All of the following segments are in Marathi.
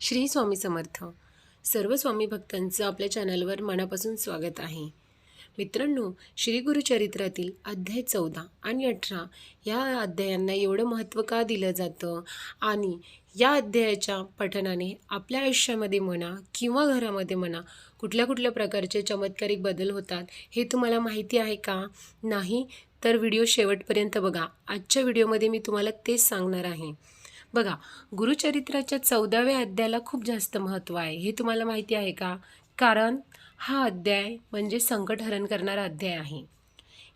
श्री स्वामी समर्थ. सर्व स्वामी भक्तांचं आपल्या चॅनलवर मनापासून स्वागत आहे. मित्रांनो श्री गुरुचरित्रातील अध्याय चौदा आणि अठरा या अध्यायांना एवढं महत्त्व का दिलं जातं? आणि या अध्यायाच्या पठनाने आपल्या आयुष्यामध्ये म्हणा किंवा घरामध्ये म्हणा कुठल्या कुठल्या प्रकारचे चमत्कारिक बदल होतात हे तुम्हाला माहिती आहे का? नाही? तर व्हिडिओ शेवटपर्यंत बघा. आजच्या व्हिडिओमध्ये मी तुम्हाला तेच सांगणार आहे. बघा गुरुचरित्राच्या चौदाव्या अध्यायाला खूप जास्त महत्त्व आहे. हे तुम्हाला माहिती आहे का? कारण हा अध्याय म्हणजे संकटहरण करणारा अध्याय आहे.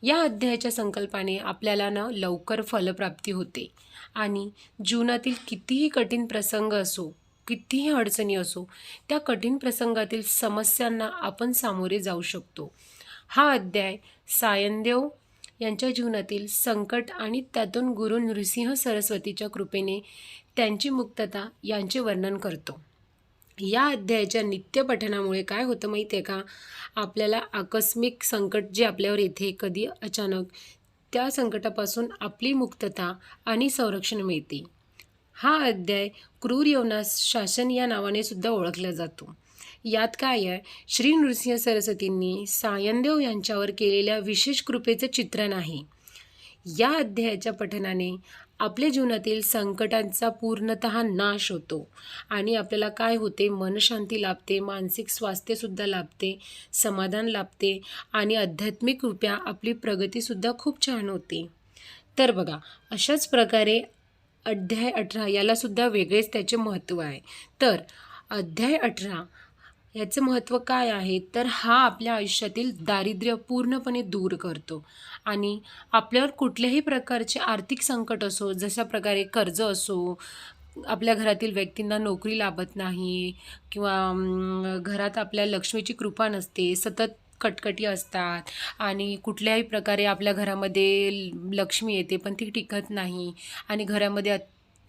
या अध्यायाच्या संकल्पाने आपल्याला ना लवकर फलप्राप्ती होते. आणि जीवनातील कितीही कठीण प्रसंग असो कितीही अडचणी असो त्या कठीण प्रसंगातील समस्यांना आपण सामोरे जाऊ शकतो. हा अध्याय सायनदेव यांच्या जीवनातील संकट आणि त्यातून गुरु नृसिंह सरस्वतीच्या कृपेने त्यांची मुक्तता यांचे वर्णन करतो. या अध्यायाच्या नित्यपठनामुळे काय होतं माहिती आहे का? आपल्याला आकस्मिक संकट जे आपल्यावर येते कधी अचानक त्या संकटापासून आपली मुक्तता आणि संरक्षण मिळते. हा अध्याय क्रूर यवनास शासन या नावाने सुद्धा ओळखला जातो. यात काय आहे? श्री नृसिंह सरस्वतींनी सायनदेव यांच्यावर केलेल्या विशेष कृपेचं चित्रण आहे. या अध्यायाच्या पठनाने आपल्या जीवनातील संकटांचा पूर्णत नाश होतो आणि आपल्याला काय होते? मनशांती लाभते मानसिक स्वास्थ्यसुद्धा लाभते समाधान लाभते आणि आध्यात्मिक रूप्या आपली प्रगतीसुद्धा खूप छान होते. तर बघा अशाच प्रकारे अध्याय अठरा यालासुद्धा वेगळेच त्याचे महत्त्व आहे. तर अध्याय अठरा याचं महत्त्व काय आहे? तर हा आपल्या आयुष्यातील दारिद्र्य पूर्णपणे दूर करतो. आणि आपल्यावर कुठल्याही प्रकारचे आर्थिक संकट असो जशा प्रकारे कर्ज असो आपल्या घरातील व्यक्तींना नोकरी लाभत नाही किंवा घरात आपल्या लक्ष्मीची कृपा नसते सतत कटकटी असतात आणि कुठल्याही प्रकारे आपल्या घरामध्ये ल- लक्ष्मी येते पण ती टिकत नाही आणि घरामध्ये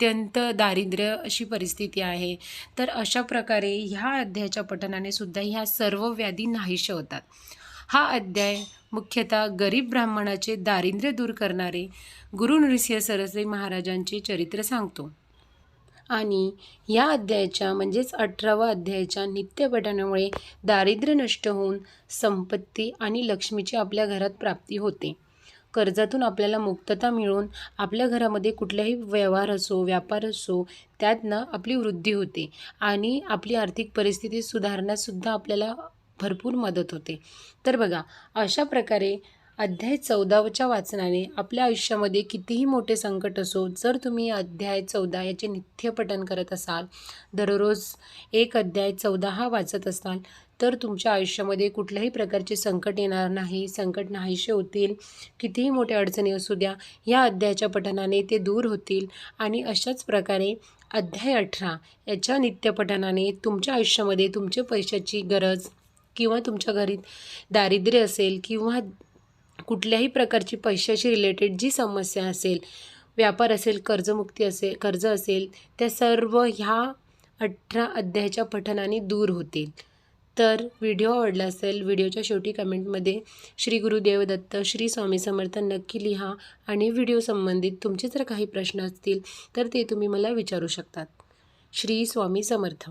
अत्यंत दारिद्र्य अशी परिस्थिती आहे. तर अशा प्रकारे ह्या अध्यायाच्या पठनाने सुद्धा ह्या सर्व व्याधी नाहीशा होतात. हा अध्याय मुख्यतः गरीब ब्राह्मणाचे दारिद्र्य दूर करणारे गुरु नृसिंह सरस्वती महाराजांचे चरित्र सांगतो. आणि या अध्यायाच्या म्हणजेच अठरावा अध्यायाच्या नित्यपठनामुळे दारिद्र्य नष्ट होऊन संपत्ती आणि लक्ष्मीची आपल्या घरात प्राप्ती होते. कर्जातून आपल्याला मुक्तता मिळून आपल्या घरामध्ये कुठलाही व्यवहार असो व्यापार असो त्यातनं आपली वृद्धी होते आणि आपली आर्थिक परिस्थिती सुधारण्यासुद्धा आपल्याला भरपूर मदत होते. तर बघा अशा प्रकारे अध्याय चौदाच्या वाचनाने आपल्या आयुष्यामध्ये कितीही मोठे संकट असो जर तुम्ही अध्याय चौदा याचे नित्यपठन करत असाल दररोज एक अध्याय चौदा हा वाचत असाल तर तुमच्या आयुष्यामध्ये कुठल्याही प्रकारचे संकट येणार नाही संकट नाहीसे होतील. कितीही मोठ्या अडचणी असू द्या या अध्यायाच्या पठनाने ते दूर होतील आणि अशाच प्रकारे अध्याय अठरा याच्या नित्यपठनाने तुमच्या आयुष्यामध्ये तुमच्या पैशाची गरज किंवा तुमच्या घरी दारिद्र्य असेल किंवा कुठल्याही प्रकारची पैशाशी रिलेटेड जी समस्या असेल व्यापार असेल कर्जमुक्ती असेल कर्ज असेल त्या सर्व ह्या अठरा अध्यायाच्या पठनाने दूर होतील. तर व्हिडिओ आवडला असेल व्हिडिओच्या शेवटी कमेंटमध्ये श्री गुरुदेव दत्त श्री स्वामी समर्थ नक्की लिहा आणि व्हिडिओ संबंधित तुमचे जर काही प्रश्न असतील तर ते तुम्ही मला विचारू शकतात. श्री स्वामी समर्थ.